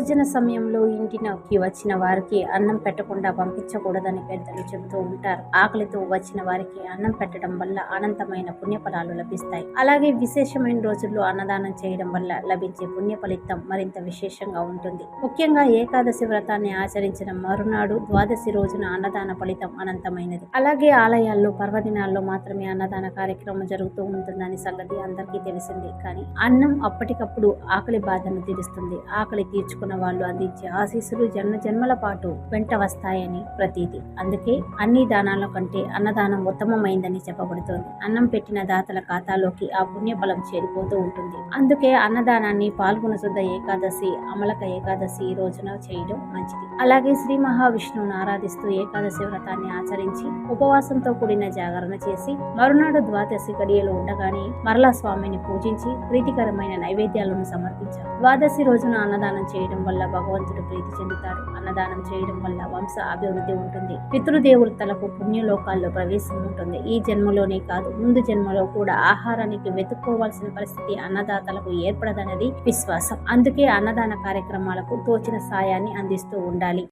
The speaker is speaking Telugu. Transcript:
భోజన సమయంలో ఇంటికి వచ్చిన వారికి అన్నం పెట్టకుండా పంపించకూడదని పెద్దలు చెబుతూ ఉంటారు. ఆకలితో వచ్చిన వారికి అన్నం పెట్టడం వల్ల అనంతమైన పుణ్యఫలాలు లభిస్తాయి. అలాగే విశేషమైన రోజుల్లో అన్నదానం చేయడం వల్ల లభించే పుణ్య ఫలితం మరింత విశేషంగా ఉంటుంది. ముఖ్యంగా ఏకాదశి వ్రతాన్ని ఆచరించిన మరునాడు ద్వాదశి రోజున అన్నదాన ఫలితం అనంతమైనది. అలాగే ఆలయాల్లో పర్వదినాల్లో మాత్రమే అన్నదాన కార్యక్రమం జరుగుతూ ఉంటుందని సంగతి అందరికీ తెలిసిందే. కానీ అన్నం అప్పటికప్పుడు ఆకలి బాధను తీరుస్తుంది. ఆకలి తీర్చుకున్న వాళ్ళు అందించే ఆశీస్సులు జన్మ జన్మల పాటు వెంట వస్తాయని ప్రతీతి. అందుకే అన్ని దానాల కంటే అన్నదానం ఉత్తమమైందని చెప్పబడుతోంది. అన్నం పెట్టిన దాతల ఖాతాలోకి ఆ పుణ్యఫలం చేరిపోతూ ఉంటుంది. అందుకే అన్నదానాన్ని పాల్గొన శుద్ధ ఏకాదశి అమలక ఏకాదశి ఈ రోజున చేయడం మంచిది. అలాగే శ్రీ మహావిష్ణువును ఆరాధిస్తూ ఏకాదశి వ్రతాన్ని ఆచరించి ఉపవాసంతో కూడిన జాగరణ చేసి మరునాడు ద్వాదశి గడియలు ఉండగానే మరలా స్వామిని పూజించి ప్రీతికరమైన నైవేద్యాలను సమర్పించారు. ద్వాదశి రోజున అన్నదానం చేయడం వల్ల భగవంతుడు ప్రీతి చెందుతాడు. అన్నదానం చేయడం వల్ల వంశ అభివృద్ధి ఉంటుంది. పితృదేవతలకు పుణ్యలోకాల్లో ప్రవేశం ఉంటుంది. ఈ జన్మలోనే కాదు ముందు జన్మలో కూడా ఆహారానికి వెతుక్కోవాల్సిన పరిస్థితి అన్నదాతలకు ఏర్పడదన్నది విశ్వాసం. అందుకే అన్నదాన కార్యక్రమాలకు తోచిన సాయాన్ని అందిస్తూ ఉండాలి.